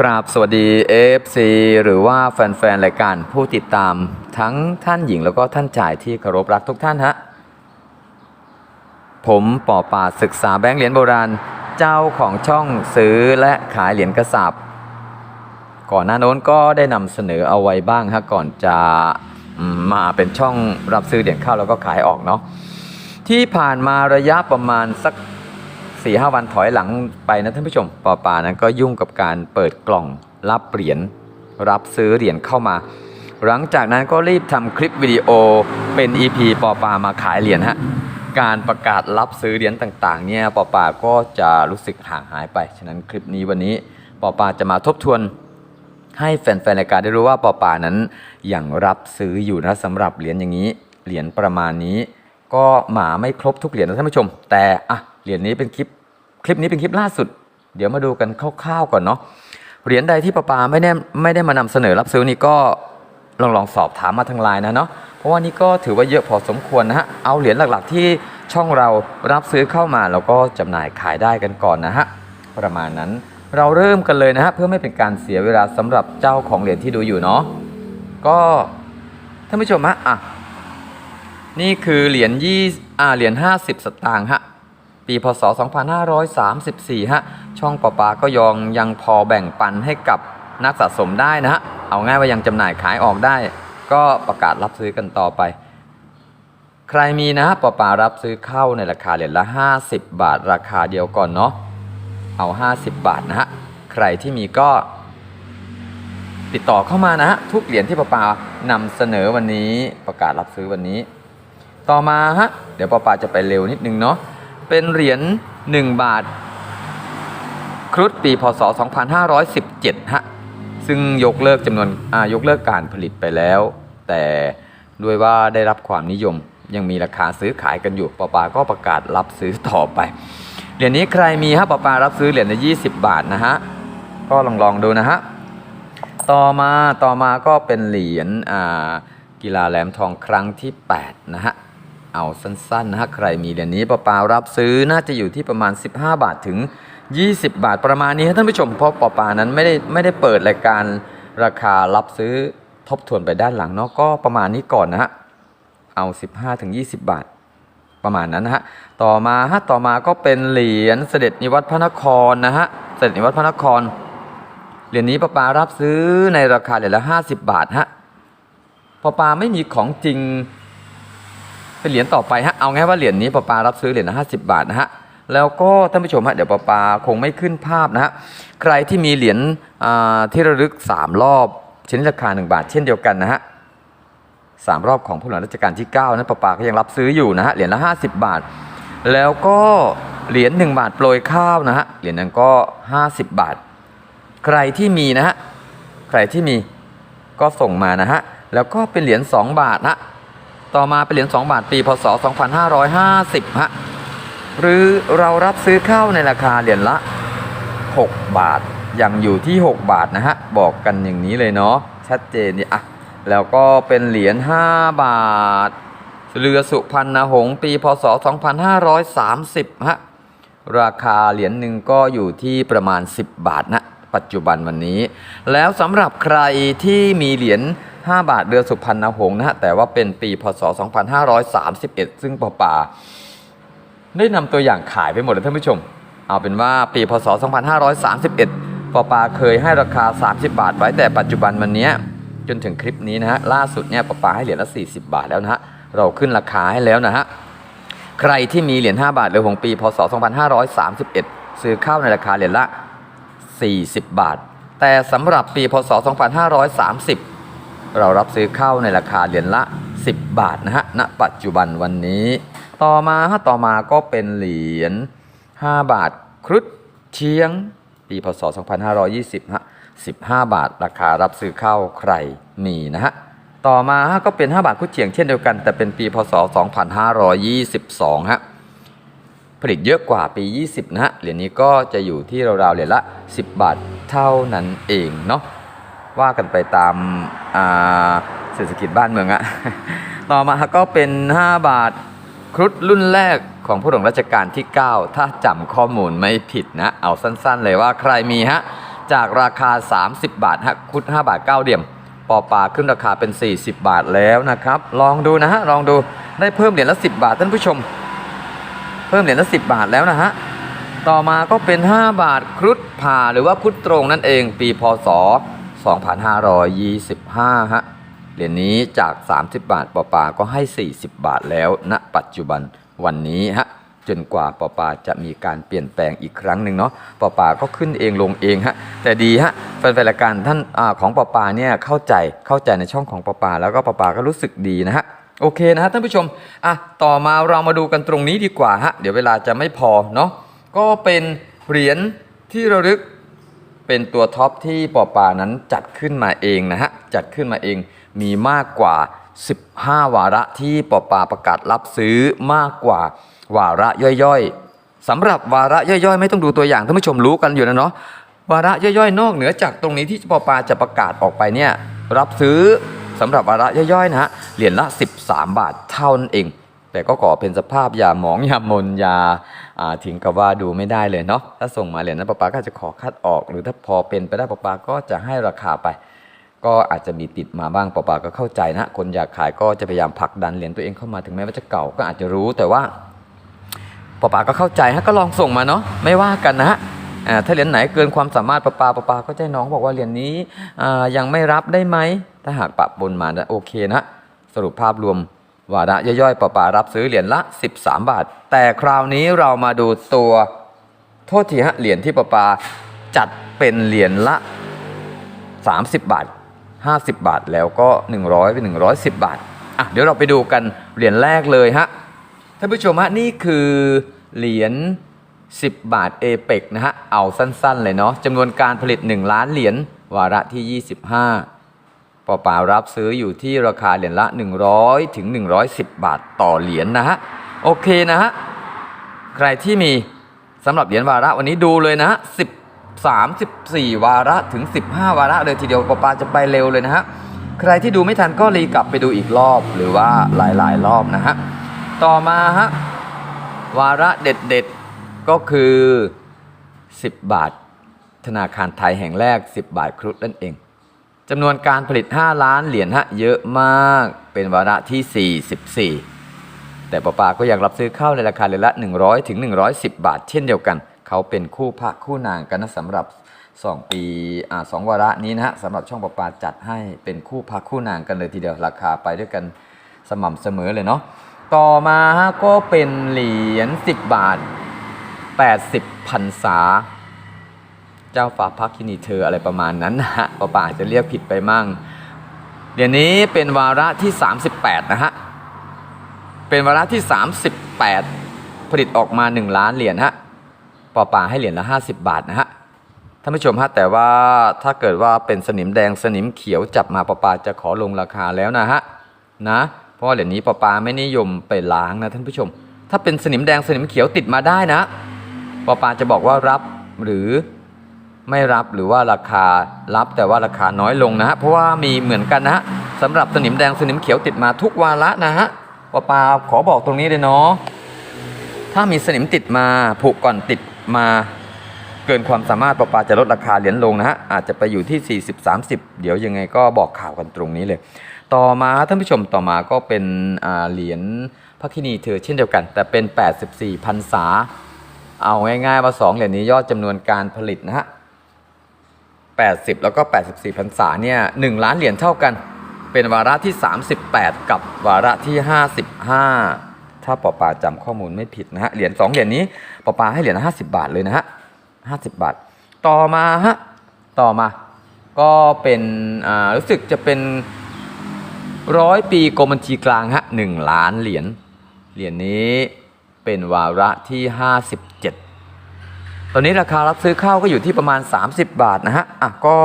กราบสวัสดี FC หรือว่าแฟนๆรายการผู้ติดตามทั้งท่านหญิงแล้วก็ท่านชายที่เคารพรักทุกท่านฮะ ผมปอป่าศึกษาแบงค์เหรียญโบราณ เจ้าของช่องซื้อและขายเหรียญกระสาบก่อนหน้าโน้นก็ได้นำเสนอเอาไว้บ้างฮะก่อนจะมมาเป็นช่องรับซื้อเหรียญเข้าแล้วก็ขายออกเนาะที่ผ่านมาระยะประมาณสัก สี่ห้าวันถอยหลังไปนะท่านผู้ชมปอปานั้นก็ยุ่งกับการเปิดกล่องรับเหรียญรับซื้อเหรียญเข้ามา หลังจากนั้นก็รีบทำคลิปวิดีโอเป็น EP ปอปามาขายเหรียญฮะการประกาศรับซื้อเหรียญต่างๆเนี่ยปอปาก็จะรู้สึกห่างหายไป ฉะนั้นคลิปนี้วันนี้ปอปาจะมาทบทวน ให้แฟนๆรายการได้รู้ว่าปอปานั้นยังรับซื้ออยู่นะสำหรับเหรียญอย่างนี้เหรียญประมาณนี้ ก็หมาไม่ครบทุกเหรียญนะท่านผู้ชม แต่อะเหรียญนี้เป็นคลิป คลิปนี้เป็นคลิปล่าสุด เดี๋ยวมาดูกันคร่าวๆก่อนเนาะเหรียญใดที่ปอปาไม่ได้ไม่ได้มานำเสนอรับซื้อนี่ก็ลองลองสอบถามมาทางไลน์นะเนาะเพราะว่านี่ก็ถือว่าเยอะพอสมควรนะฮะเอาเหรียญหลักๆ ที่ช่องเรารับซื้อเข้ามาแล้วก็จำหน่ายขายได้กันก่อนนะฮะประมาณนั้นเราเริ่มกันเลยนะฮะเพื่อไม่เป็นการเสียเวลาสำหรับเจ้าของเหรียญที่ดูอยู่เนาะก็ท่านผู้ชมฮะอะนี่คือเหรียญยี่อ่าเหรียญ50สตางค์ฮะ ปีพศ 2534 ฮะ ช่องปอปาก็ยองยังพอแบ่งปันให้กับนักสะสมได้นะฮะ เอาง่ายว่ายังจำหน่ายขายออกได้ ก็ประกาศรับซื้อกันต่อไป ใครมีนะฮะปอปารับซื้อเข้าในราคาเหรียญละ 50 บาท ราคาเดียวก่อนเนาะ เอา 50 บาทนะฮะ ใครที่มีก็ ติดต่อเข้ามานะฮะ ทุกเหรียญที่ปอปานำเสนอวันนี้ ประกาศรับซื้อวันนี้ ต่อมาฮะ เดี๋ยวปอปาจะไปเร็วนิดนึงเนาะ เป็นเหรียญ1บาท ครุฑปีพศ 2517 ฮะ ซึ่งยกเลิกจำนวนยกเลิกการผลิตไปแล้ว แต่ด้วยว่าได้รับความนิยมยังมีราคาซื้อขายกันอยู่ปปาก็ประกาศรับซื้อต่อไป เหรียญนี้ใครมีฮะปปารับซื้อเหรียญละ20 บาทนะฮะ ก็ลองลองดูนะฮะ ต่อมาต่อมาก็เป็นเหรียญกีฬาแหลมทองครั้งที่ 8 นะฮะ เอาสั้นๆนะฮะใครมีเหรียญนี้ปอปารับซื้อน่าจะอยู่ที่ประมาณ 15 บาทถึง 20 บาทประมาณนี้ฮะท่านผู้ชมเพราะปอปานั้นไม่ได้ไม่ได้เปิดรายการราคารับซื้อทบทวนไปด้านหลังเนาะก็ประมาณนี้ก่อนนะฮะเอา 15ถึง20 บาท ประมาณนั้นนะฮะต่อมาฮะต่อมาก็เป็นเหรียญเสด็จนิวัตพระนครนะฮะเสด็จนิวัตพระนครเหรียญนี้ปาปารับซื้อในราคาเหรียญละ 50 บาทฮะปาปาไม่มีของจริง เป็นเหรียญต่อไปฮะเอาง่ายว่าเหรียญนี้ปาปารับซื้อเหรียญละ50บาทนะฮะแล้วก็ท่านผู้ชมฮะเดี๋ยวปาปาคงไม่ขึ้นภาพนะฮะใครที่มีเหรียญที่ระลึก 3 รอบชนิดราคา 1 บาท เช่นเดียวกันนะฮะสามรอบของผู้หลวงรัชกาลที่ 9 นั้นปาปาก็ยังรับซื้ออยู่นะฮะเหรียญละ 50 บาท แล้วก็เหรียญ1บาทโปรยข้าวนะฮะเหรียญนั้นก็ 50 บาท ใครที่มีนะฮะใครที่มีก็ส่งมานะฮะแล้วก็เป็นเหรียญ2บาทฮะ ต่อมาเป็นเหรียญ2บาทปีพศ 2550 ฮะ หรือเรารับซื้อข้าวในราคาเหรียญละ 6 บาท ยังอยู่ที่ 6 บาทนะฮะ บอกกันอย่างนี้เลยเนาะ ชัดเจนนี่อะแล้วก็เป็นเหรียญ 5 บาท เรือสุพรรณหงษ์ปีพศ 2530 ฮะ ราคาเหรียญหนึ่งก็อยู่ที่ประมาณ 10 บาทนะ ปัจจุบันวันนี้ แล้วสำหรับใครที่มีเหรียญ 5 บาทเรือสุพรรณหงษ์นะฮะแต่ว่าเป็นปีพศ 2531 ซึ่งปป่าได้นำตัวอย่างขายไปหมดเลยท่านผู้ชม เอาเป็นว่าปีพศ 2531ปอปาเคยให้ราคา 30 บาทไว้แต่ปัจจุบันวันเนี้ยจนถึงคลิปนี้นะฮะล่าสุดเนี่ยปอปาให้เหรียญละ 40 บาทแล้วนะฮะเราขึ้นราคาให้แล้วนะฮะใครที่มีเหรียญ5บาทหรือของปีพศ 2531 ซื้อเข้าในราคาเหรียญละ 40 บาท แต่สำหรับปีพศ 2530 เรารับซื้อเข้าในราคาเหรียญละ 10 บาทนะฮะณปัจจุบันวันนี้ ต่อมาฮะต่อมาก็เป็นเหรียญ5บาทครุฑเชียง ปีพศ 2520ฮะ15 บาท ราคารับซื้อเข้าใครมีนะฮะต่อมาฮะก็เป็น 5 บาทครุฑเชียงเช่นเดียวกัน แต่เป็นปีพศ 2522 ฮะผลิตเยอะกว่าปี 20 นะฮะเหรียญนี้ก็จะอยู่ที่ราวๆเหรียญละ 10 บาทเท่านั้นเองเนาะ ว่ากันไปตามาเศรษฐกิจบ้านเมืองอะต่อมาก็เป็น 5 บาทครุฑรุ่นแรกของผู้หลวงรัชกาลที่ 9 ถ้าจำข้อมูลไม่ผิดนะ เอาสั้นๆเลยว่าใครมีฮะ จากราคา 30 บาทฮะคุด5บาท 9เหลี่ยมปอปลาขึ้นราคาเป็น 40 บาทแล้วนะครับ ลองดูนะฮะ ลองดูได้เพิ่มเหรียญละ 10 บาทท่านผู้ชม เพิ่มเหรียญละ 10 บาทแล้วนะฮะ ต่อมาก็เป็น 5 บาทครุฑผ่าหรือว่าครุฑตรงนั่นเอง ปีพศ 2525 ฮะ เหรียญนี้จาก 30 บาทปอปาก็ให้ 40 บาทแล้วณปัจจุบันวันนี้ฮะจนกว่าปอปาจะมีการเปลี่ยนแปลงอีกครั้งหนึ่งเนาะปอปาก็ขึ้นเองลงเองฮะแต่ดีฮะแฟนๆรายการท่านอาของปอปาเนี่ยเข้าใจเข้าใจในช่องของปอปาแล้วก็ปอปาก็รู้สึกดีนะฮะโอเคนะฮะท่านผู้ชมอะต่อมาเรามาดูกันตรงนี้ดีกว่าฮะเดี๋ยวเวลาจะไม่พอเนาะก็เป็นเหรียญที่ระลึก เป็นตัวท็อปที่ปอปานั้นจัดขึ้นมาเองนะฮะ จัดขึ้นมาเองมีมากกว่า 15 วาระที่ปอปาประกาศรับซื้อมากกว่าวาระย่อยๆสำหรับวาระย่อยๆ ไม่ต้องดูตัวอย่างท่านผู้ชมรู้กันอยู่นะเนาะวาระย่อยๆ นอกเหนือจากตรงนี้ที่ปอปาจะประกาศออกไปเนี่ยรับซื้อสำหรับวาระย่อยๆนะฮะเหรียญละ 13 บาทเท่านั้นเอง แต่ก็ขอเป็นสภาพยาหมองยามนยาอ่า ถึงกับว่าดูไม่ได้เลยเนาะถ้าส่งมาเหรียญนั้นปะปาก็จะขอคัดออก หรือถ้าพอเป็นไปได้ปะปาก็จะให้ราคาไป ก็อาจจะมีติดมาบ้างปะปาก็เข้าใจนะ คนอยากขายก็จะพยายามผลักดันเหรียญตัวเองเข้ามาถึงแม้ว่าจะเก่าก็อาจจะรู้แต่ว่าปะปาก็เข้าใจฮะก็ลองส่งมาเนาะไม่ว่ากันนะฮะถ้าเหรียญไหนเกินความสามารถปะปาปะปาก็จะน้องบอกว่าเหรียญนี้ยังไม่รับได้ไหมถ้าหากปะปนมานะโอเคนะ สรุปภาพรวม วาระย่อยๆปะปารับซื้อเหรียญละ 13 บาท แต่คราวนี้เรามาดูตัวโทษทีฮะเหรียญที่ปะปาจัดเป็นเหรียญละ 30 บาท 50 บาทแล้วก็ 100เป็น110 บาทอะเดี๋ยวเราไปดูกันเหรียญแรกเลยฮะท่านผู้ชมฮะนี่คือเหรียญ10 บาทเอเปกนะฮะเอาสั้นๆเลยเนาะจำนวนการผลิต 1 ล้านเหรียญวาระที่ 25 ปอปารับซื้ออยู่ที่ราคาเหรียญละ 100 ถึง 110 บาทต่อเหรียญนะฮะ โอเคนะฮะ ใครที่มีสำหรับเหรียญวาระวันนี้ดูเลยนะ13 14 วาระถึง 15 วาระเลยทีเดียวปอปาจะไปเร็วเลยนะฮะ ใครที่ดูไม่ทันก็รีกลับไปดูอีกรอบหรือว่าหลายๆ รอบนะฮะ ต่อมาฮะ วาระเด็ดๆ ก็คือ 10 บาท ธนาคารไทยแห่งแรก 10 บาทครุฑนั่นเอง จำนวนการผลิต 5 ล้านเหรียญฮะเยอะมาก เป็นวาระที่ 44 แต่ปอปาก็ยังรับซื้อเข้าในราคาเหรียละ 100 ถึง 110 บาท เช่นเดียวกัน เขาเป็นคู่พระคู่นางกันนะสำหรับ 2 ปีอ่าสวาระนี้นะฮะสำหรับช่องปอปาจัดให้เป็นคู่พระคู่นางกันเลยทีเดียวราคาไปด้วยกันสม่ำเสมอเลยเนาะ ต่อมาฮะก็เป็นเหรียญ 10 บาท 80พรรษา เจ้าฟ้าพักคินีเธออะไรประมาณนั้นนะฮะปอปาอาจจะเรียกผิดไปมั่ง เดี๋ยวนี้เป็นวาระที่ 38 นะฮะ เป็นวาระที่ 38 ผลิตออกมา 1 ล้านเหรียญฮะปอป่าให้เหรียญละ 50 บาทนะฮะท่านผู้ชมฮะแต่ว่าถ้าเกิดว่าเป็นสนิมแดงสนิมเขียวจับมาปอป่าจะขอลงราคาแล้วนะฮะนะเพราะเหรียญนี้ปอป่าไม่นิยมไปล้างนะท่านผู้ชม ถ้าเป็นสนิมแดงสนิมเขียวติดมาได้นะปอป่าจะบอกว่ารับหรือ ไม่รับหรือว่าราคารับแต่ว่าราคาน้อยลงนะฮะเพราะว่ามีเหมือนกันนะฮะสำหรับสนิมแดงสนิมเขียวติดมาทุกวาระนะฮะปอปาขอบอกตรงนี้เลยเนาะถ้ามีสนิมติดมาผูกก่อนติดมาเกินความสามารถปอปาจะลดราคาเหรียญลงนะฮะอาจจะไปอยู่ที่ 40 30 เดี๋ยวยังไงก็บอกข่าวกันตรงนี้เลย ต่อมาท่านผู้ชมต่อมาก็เป็นเหรียญพระคินีเธอเช่นเดียวกัน แต่เป็น 84พรรษา เอาง่ายๆว่าสองเหรียญนี้ยอดจำนวนการผลิตนะฮะ 80 แล้วก็ 84พรรษาเนี่ย1ล้านเหรียญเท่ากัน เป็นวาระที่ 38 กับวาระที่ 55 ถ้าปอปาจำข้อมูลไม่ผิดนะฮะเหรียญ2เหรียญนี้ปอปาให้เหรียญ50 บาทเลยนะฮะ50 บาท ต่อมาฮะต่อมาก็เป็นอ่ารู้สึกจะเป็นร้อยปีกรมบัญชีกลางฮะ1ล้านเหรียญเหรียญนี้เป็นวาระที่ 57 ตอนนี้ราคารับซื้อข้าวก็อยู่ที่ประมาณ 30 บาทนะฮะอะก็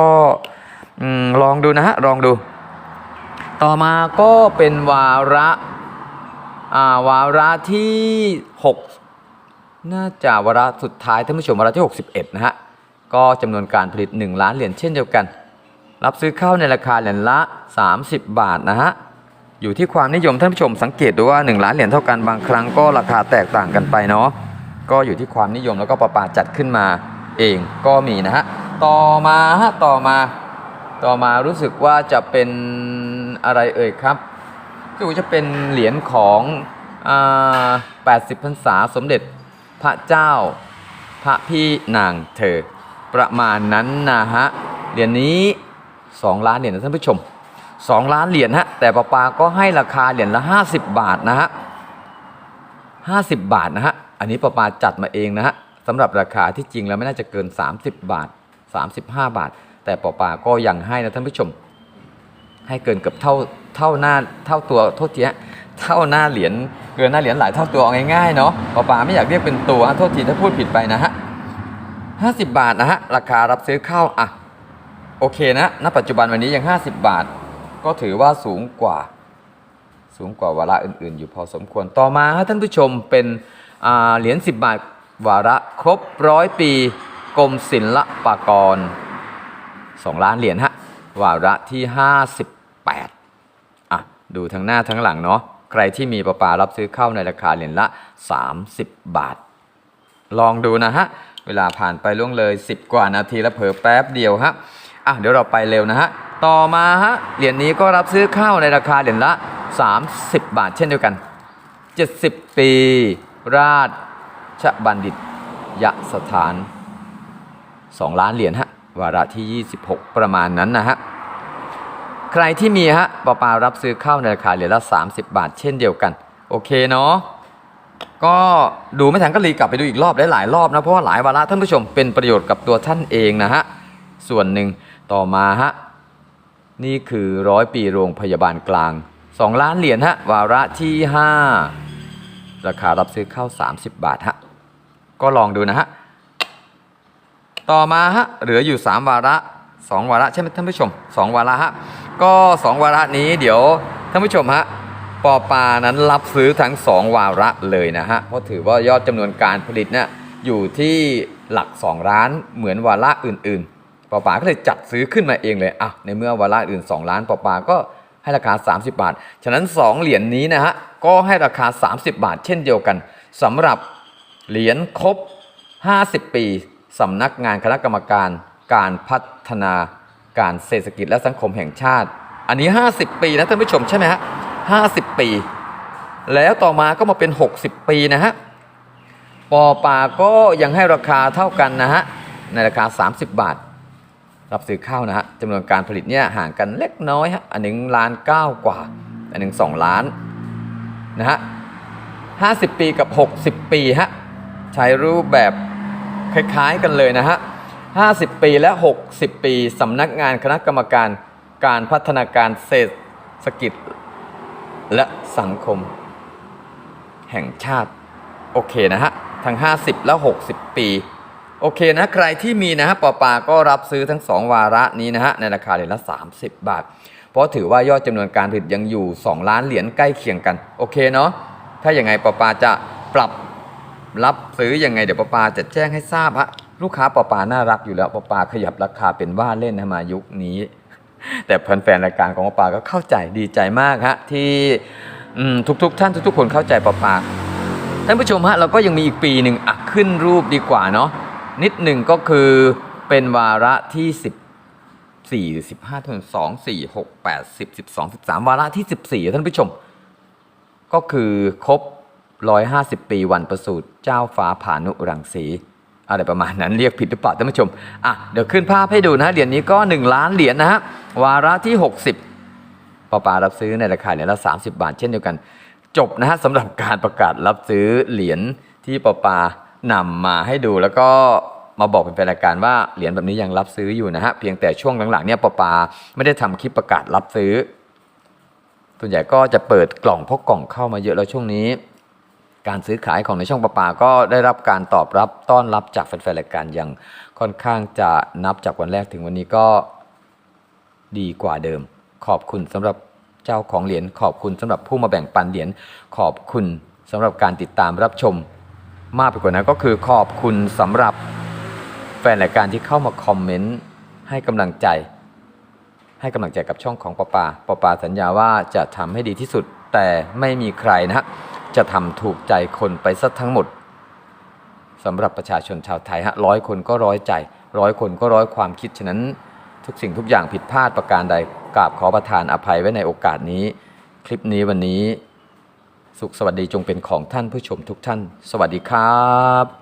อลองดูนะฮะลองดู ต่อมาก็เป็นวาระอ่าวาระที่ 6 น่าจะวาระสุดท้ายท่านผู้ชมวาระที่ 61 นะฮะก็จำนวนการผลิต 1 ล้านเหรียญเช่นเดียวกัน รับซื้อข้าวในราคาเหรียญละ 30 บาทนะฮะอยู่ที่ความนิยมท่านผู้ชมสังเกตดูว่า 1 ล้านเหรียญเท่ากันบางครั้งก็ราคาแตกต่างกันไปเนาะ ก็อยู่ที่ความนิยมแล้วก็ประปาจัดขึ้นมาเองก็มีนะฮะ ต่อมาฮะต่อมาต่อมารู้สึกว่าจะเป็นอะไรเอ่ยครับกว่าจะเป็นเหรียญของอ่า80พรรษาสมเด็จพระเจ้าพระพี่นางเธอ ประมาณนั้นนะฮะเหรียญนี้ 2 ล้านเหรียญนะท่านผู้ชม 2 ล้านเหรียญฮะแต่ปาปาก็ให้ราคาเหรียญละ 50 บาทนะฮะ50 บาทนะฮะ อันนี้ปาปาจัดมาเองนะฮะสำหรับราคาที่จริงแล้วไม่น่าจะเกิน 30 บาท 35 บาท แต่ปาปาก็ยังให้นะท่านผู้ชม ให้เกินเกือบเท่าเท่าหน้าเท่าตัวโทษทีฮะเท่าหน้าเหรียญเกินหน้าเหรียญหลายเท่าตัวเอาง่ายๆเนาะปาปาไม่อยากเรียกเป็นตัวฮะโทษทีถ้าพูดผิดไปนะฮะ50 บาทนะฮะราคารับซื้อข้าวอะโอเคนะณปัจจุบันวันนี้ยัง 50 บาท ก็ถือว่าสูงกว่า สูงกว่าวาระอื่นๆ อยู่พอสมควรต่อมาฮะท่านผู้ชมเป็น เหรียญ10 บาทวาระครบร้อยปีกรมศิลปากร 2 ล้านเหรียญฮะวาระที่ 58อะดูทั้งหน้าทั้งหลังเนาะใครที่มีประปารับซื้อเข้าในราคาเหรียญละ 30 บาท ลองดูนะฮะ เวลาผ่านไปล่วงเลย 10 กว่านาทีแล้วเผลอแป๊บเดียวฮะอะเดี๋ยวเราไปเร็วนะฮะ ต่อมาฮะเหรียญนี้ก็รับซื้อเข้าในราคาเหรียญละ 30 บาท เช่นเดียวกัน 70 ปี ราชบัณฑิตยสถาน 2 ล้านเหรียญฮะวาระที่ 26 ประมาณนั้นนะฮะใครที่มีฮะปปารับซื้อข้าวในราคาเหรียญละ 30 บาท เช่นเดียวกัน โอเคเนาะก็ดูไม่ทันก็รีกลับไปดูอีกรอบได้หลายรอบนะ เพราะว่าหลายวาระท่านผู้ชมเป็นประโยชน์กับตัวท่านเองนะฮะ ส่วนหนึ่งต่อมาฮะ นี่คือร้อยปีโรงพยาบาลกลาง 2 ล้านเหรียญฮะ วาระที่ 5 ราคารับซื้อเข้า30 บาทฮะก็ลองดูนะฮะต่อมาฮะเหลืออยู่ 3 วาระ 2 วาระใช่ไหมท่านผู้ชม 2 วาระฮะก็ 2 วาระนี้เดี๋ยวท่านผู้ชมฮะปอปานั้นรับซื้อทั้ง 2 วาระเลยนะฮะเพราะถือว่ายอดจำนวนการผลิตเนี่ยอยู่ที่หลัก 2 ล้านเหมือนวาระอื่นๆปอปาก็เลยจัดซื้อขึ้นมาเองเลยอะในเมื่อวาระอื่น 2 ล้านปอปาก็ให้ราคา 30 บาท ฉะนั้น 2 เหรียญนนี้นะฮะ ก็ให้ราคา 30 บาทเช่นเดียวกันสำหรับเหรียญครบ 50 ปีสำนักงานคณะกรรมการการพัฒนาการเศรษฐกิจและสังคมแห่งชาติ อันนี้ 50 ปีนะท่านผู้ชมใช่ไหมฮะ50 ปี แล้วต่อมาก็มาเป็น 60 ปีนะฮะปอปาก็ยังให้ราคาเท่ากันนะฮะในราคา 30 บาท รับซื้อข้าวนะฮะจำนวนการผลิตเนี่ยห่างกันเล็กน้อยฮะอันหนึ่งล้านเก้ากว่า อันหนึ่งสองล้าน นะฮะ50ปีกับ60ปีฮะใช้รูปแบบคล้ายๆกันเลยนะฮะ50ปีและ60ปีสำนักงานคณะกรรมการการพัฒนาการเศรษฐกิจ และสังคม แห่งชาติ โอเคนะฮะ ทั้ง 50 และ 60 ปี โอเคนะใครที่มีนะฮะปอปาก็รับซื้อทั้ง 2 วาระนี้นะฮะในราคาเหรียญละ 30 บาท เพราะถือว่ายอดจำนวนการผลิตยังอยู่ 2 ล้านเหรียญใกล้เคียงกัน โอเคเนาะถ้าอย่างไงปอปาจะปรับรับซื้อยังไงเดี๋ยวปอปาจะแจ้งให้ทราบฮะลูกค้าปอปาน่ารักอยู่แล้วปอปาขยับราคาเป็นว่าเล่นนะมายุคนี้ แต่แฟนๆรายการของปอปาก็เข้าใจดีใจมากฮะที่ทุกๆท่านทุกๆ คนเข้าใจปอปาท่านผู้ชมฮะเราก็ยังมีอีกปีหนึ่งอะขึ้นรูปดีกว่าเนาะ นิดหนึ่งก็คือเป็นวาระที่ 14หรือ15ถึง2 4 6 8 10 12 13 วาระที่ 14 ท่านผู้ชม ก็คือครบ 150 ปีวันประสูติเจ้าฟ้าผานุรังสี อะไรประมาณนั้นเรียกผิดหรือเปล่าท่านผู้ชม อะ เดี๋ยวขึ้นภาพให้ดูนะเหรียญนี้ก็ 1 ล้านเหรียญนะฮะ วาระที่ 60ปปารับซื้อในราคาเหรียญละ 30 บาท เช่นเดียวกัน จบนะฮะสำหรับการประกาศรับซื้อเหรียญที่ปปา นำมาให้ดูแล้วก็มาบอกเป็นแฟนรายการว่าเหรียญแบบนี้ยังรับซื้ออยู่นะฮะเพียงแต่ช่วงหลังๆเนี่ยปปาไม่ได้ทำคลิปประกาศรับซื้อ ส่วนใหญ่ก็จะเปิดกล่องพราะกล่องเข้ามาเยอะแล้วช่วงนี้ การซื้อขายของในช่องปปาก็ได้รับการตอบรับต้อนรับจากแฟนๆรายการอย่างค่อนข้างจะนับจากวันแรกถึงวันนี้ก็ดีกว่าเดิม ขอบคุณสำหรับเจ้าของเหรียญขอบคุณสำหรับผู้มาแบ่งปันเหรียญขอบคุณสำหรับการติดตามรับชม มากไปกว่านั้นก็คือขอบคุณสำหรับแฟนรายการที่เข้ามาคอมเมนต์ให้กำลังใจ ให้กำลังใจกับช่องของปอปาปอปาสัญญาว่าจะทำให้ดีที่สุด แต่ไม่มีใครนะจะทำถูกใจคนไปซะทั้งหมดสำหรับประชาชนชาวไทยฮะร้อยคนก็ร้อยใจร้อยคนก็ร้อยความคิดฉะนั้นทุกสิ่งทุกอย่างผิดพลาดประการใดกราบขอประทานอภัยไว้ในโอกาสนี้ คลิปนี้วันนี้ สุขสวัสดีจงเป็นของท่านผู้ชมทุกท่าน สวัสดีครับ